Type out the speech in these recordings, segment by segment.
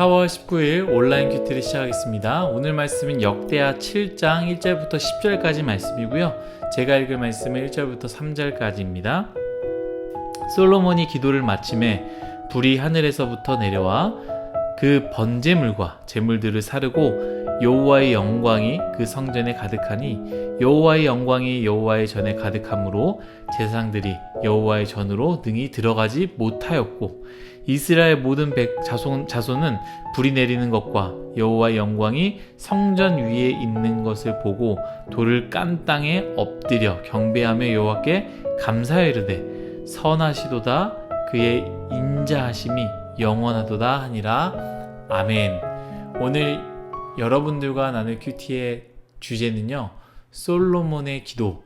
4월 19일 온라인 큐티를 시작하겠습니다. 오늘 말씀은 역대하 7장 1절부터 10절까지 말씀이고요. 제가 읽을 말씀은 1절부터 3절까지입니다. 솔로몬이 기도를 마침에 불이 하늘에서부터 내려와 그 번제물과 제물들을 사르고 여호와의 영광이 그 성전에 가득하니 여호와의 영광이 여호와의 전에 가득함으로 제사장들이 여호와의 전으로 능히 들어가지 못하였고 이스라엘 모든 백 자손 자손은 불이 내리는 것과 여호와의 영광이 성전 위에 있는 것을 보고 돌을 깐 땅에 엎드려 경배하며 여호와께 감사하이르되 선하시도다 그의 인자하심이 영원하도다 하니라 아멘. 오늘 여러분들과 나눌 큐티의 주제는요. 솔로몬의 기도.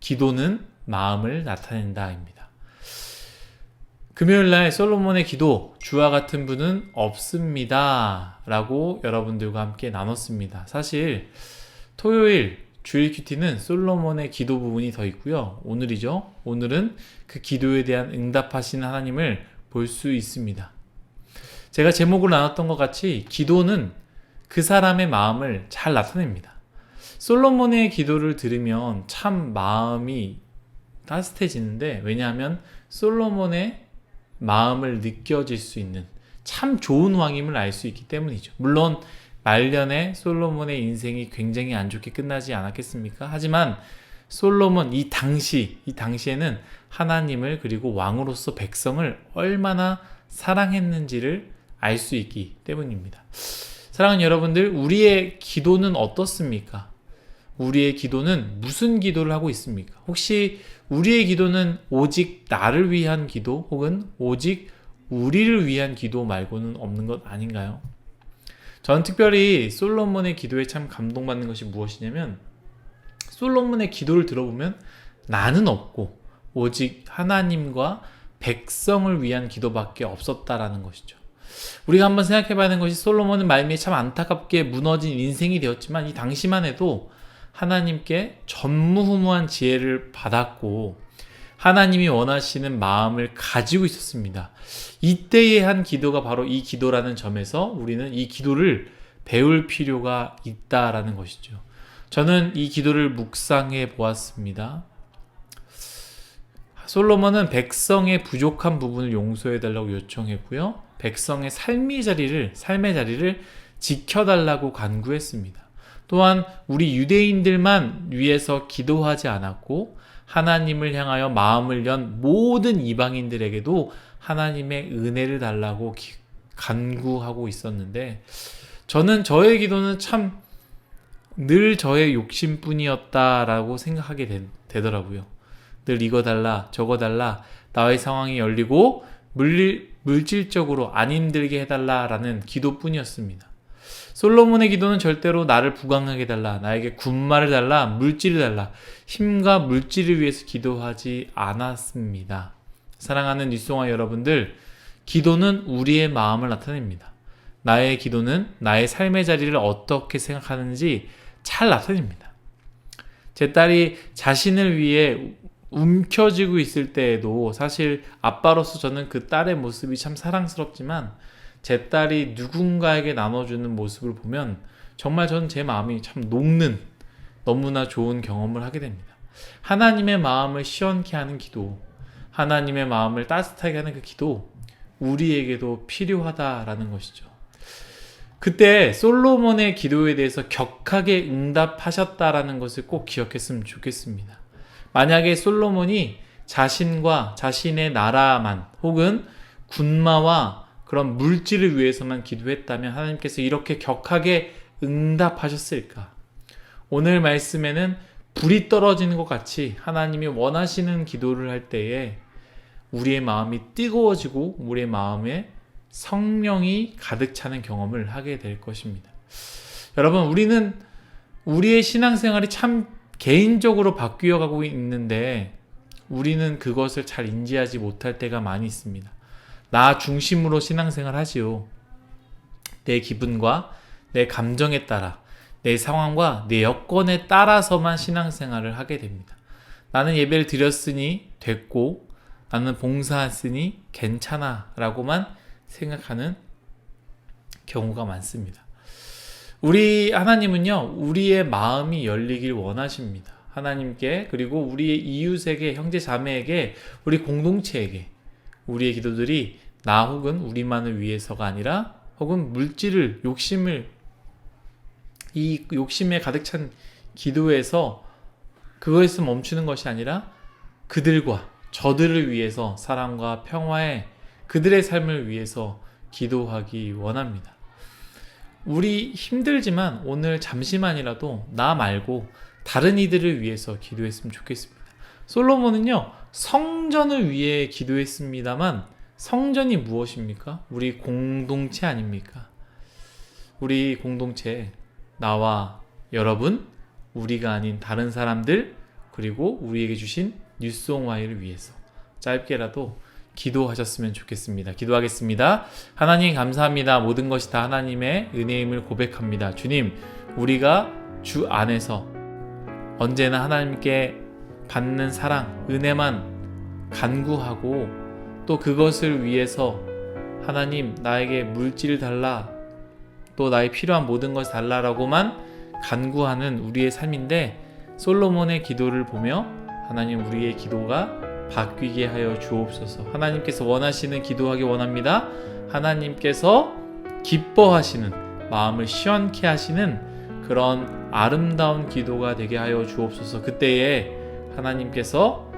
기도는 마음을 나타낸다입니다. 금요일 날 솔로몬의 기도 주와 같은 분은 없습니다 라고 여러분들과 함께 나눴습니다. 사실 토요일 주일 큐티는 솔로몬의 기도 부분이 더 있고요. 오늘이죠. 오늘은 그 기도에 대한 응답하시는 하나님을 볼 수 있습니다. 제가 제목을 나눴던 것 같이 기도는 그 사람의 마음을 잘 나타냅니다. 솔로몬의 기도를 들으면 참 마음이 따뜻해지는데 왜냐하면 솔로몬의 마음을 느껴질 수 있는 참 좋은 왕임을 알 수 있기 때문이죠. 물론 말년에 솔로몬의 인생이 굉장히 안 좋게 끝나지 않았겠습니까? 하지만 솔로몬 이 당시 이 당시에는 하나님을 그리고 왕으로서 백성을 얼마나 사랑했는지를 알 수 있기 때문입니다. 사랑하는 여러분들, 우리의 기도는 어떻습니까? 우리의 기도는 무슨 기도를 하고 있습니까? 혹시 우리의 기도는 오직 나를 위한 기도 혹은 오직 우리를 위한 기도 말고는 없는 것 아닌가요? 저는 특별히 솔로몬의 기도에 참 감동받는 것이 무엇이냐면 솔로몬의 기도를 들어보면 나는 없고 오직 하나님과 백성을 위한 기도밖에 없었다라는 것이죠. 우리가 한번 생각해 봐야 하는 것이 솔로몬은 말미에 참 안타깝게 무너진 인생이 되었지만 이 당시만 해도 하나님께 전무후무한 지혜를 받았고 하나님이 원하시는 마음을 가지고 있었습니다. 이때의 한 기도가 바로 이 기도라는 점에서 우리는 이 기도를 배울 필요가 있다라는 것이죠. 저는 이 기도를 묵상해 보았습니다. 솔로몬은 백성의 부족한 부분을 용서해 달라고 요청했고요. 백성의 삶의 자리를 삶의 자리를 지켜달라고 간구했습니다. 또한 우리 유대인들만 위해서 기도하지 않았고 하나님을 향하여 마음을 연 모든 이방인들에게도 하나님의 은혜를 달라고 기, 간구하고 있었는데 저는 저의 기도는 참 늘 저의 욕심뿐이었다라고 생각하게 되, 되더라고요. 늘 이거 달라 저거 달라 나의 상황이 열리고 물리, 물질적으로 안 힘들게 해달라라는 기도뿐이었습니다. 솔로몬의 기도는 절대로 나를 부강하게 달라, 나에게 군말을 달라, 물질을 달라, 힘과 물질을 위해서 기도하지 않았습니다. 사랑하는 뉴송아 여러분들, 기도는 우리의 마음을 나타냅니다. 나의 기도는 나의 삶의 자리를 어떻게 생각하는지 잘 나타냅니다. 제 딸이 자신을 위해 움켜쥐고 있을 때에도 사실 아빠로서 저는 그 딸의 모습이 참 사랑스럽지만 제 딸이 누군가에게 나눠주는 모습을 보면 정말 저는 제 마음이 참 녹는 너무나 좋은 경험을 하게 됩니다. 하나님의 마음을 시원케 하는 기도, 하나님의 마음을 따뜻하게 하는 그 기도, 우리에게도 필요하다라는 것이죠. 그때 솔로몬의 기도에 대해서 격하게 응답하셨다라는 것을 꼭 기억했으면 좋겠습니다. 만약에 솔로몬이 자신과 자신의 나라만 혹은 군마와 그런 물질을 위해서만 기도했다면 하나님께서 이렇게 격하게 응답하셨을까? 오늘 말씀에는 불이 떨어지는 것 같이 하나님이 원하시는 기도를 할 때에 우리의 마음이 뜨거워지고 우리의 마음에 성령이 가득 차는 경험을 하게 될 것입니다. 여러분, 우리는 우리의 신앙생활이 참 개인적으로 바뀌어 가고 있는데 우리는 그것을 잘 인지하지 못할 때가 많이 있습니다. 나 중심으로 신앙생활 하지요. 내 기분과 내 감정에 따라 내 상황과 내 여건에 따라서만 신앙생활을 하게 됩니다. 나는 예배를 드렸으니 됐고 나는 봉사했으니 괜찮아 라고만 생각하는 경우가 많습니다. 우리 하나님은요, 우리의 마음이 열리길 원하십니다. 하나님께, 그리고 우리의 이웃에게, 형제 자매에게, 우리 공동체에게, 우리의 기도들이 나 혹은 우리만을 위해서가 아니라, 혹은 물질을, 욕심을, 이 욕심에 가득 찬 기도에서 그것에서 멈추는 것이 아니라 그들과 저들을 위해서 사랑과 평화에 그들의 삶을 위해서 기도하기 원합니다. 우리 힘들지만 오늘 잠시만이라도 나 말고 다른 이들을 위해서 기도했으면 좋겠습니다. 솔로몬은요, 성전을 위해 기도했습니다만 성전이 무엇입니까? 우리 공동체 아닙니까? 우리 공동체, 나와 여러분, 우리가 아닌 다른 사람들, 그리고 우리에게 주신 뉴송와이를 위해서 짧게라도 기도하셨으면 좋겠습니다. 기도하겠습니다. 하나님 감사합니다. 모든 것이 다 하나님의 은혜임을 고백합니다. 주님, 우리가 주 안에서 언제나 하나님께 받는 사랑, 은혜만 간구하고 또 그것을 위해서 하나님 나에게 물질 달라 또 나의 필요한 모든 것을 달라라고만 간구하는 우리의 삶인데 솔로몬의 기도를 보며 하나님 우리의 기도가 바뀌게 하여 주옵소서. 하나님께서 원하시는 기도하기 원합니다. 하나님께서 기뻐하시는 마음을 시원케 하시는 그런 아름다운 기도가 되게 하여 주옵소서. 그때에 하나님께서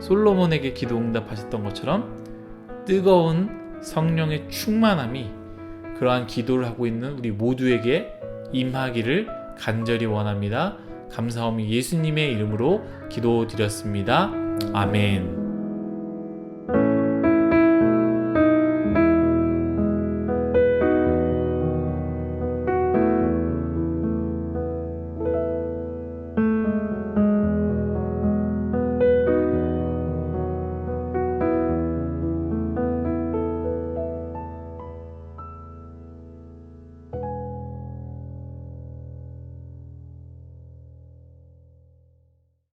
솔로몬에게 기도 응답하셨던 것처럼 뜨거운 성령의 충만함이 그러한 기도를 하고 있는 우리 모두에게 임하기를 간절히 원합니다. 감사함이 예수님의 이름으로 기도드렸습니다. 아멘.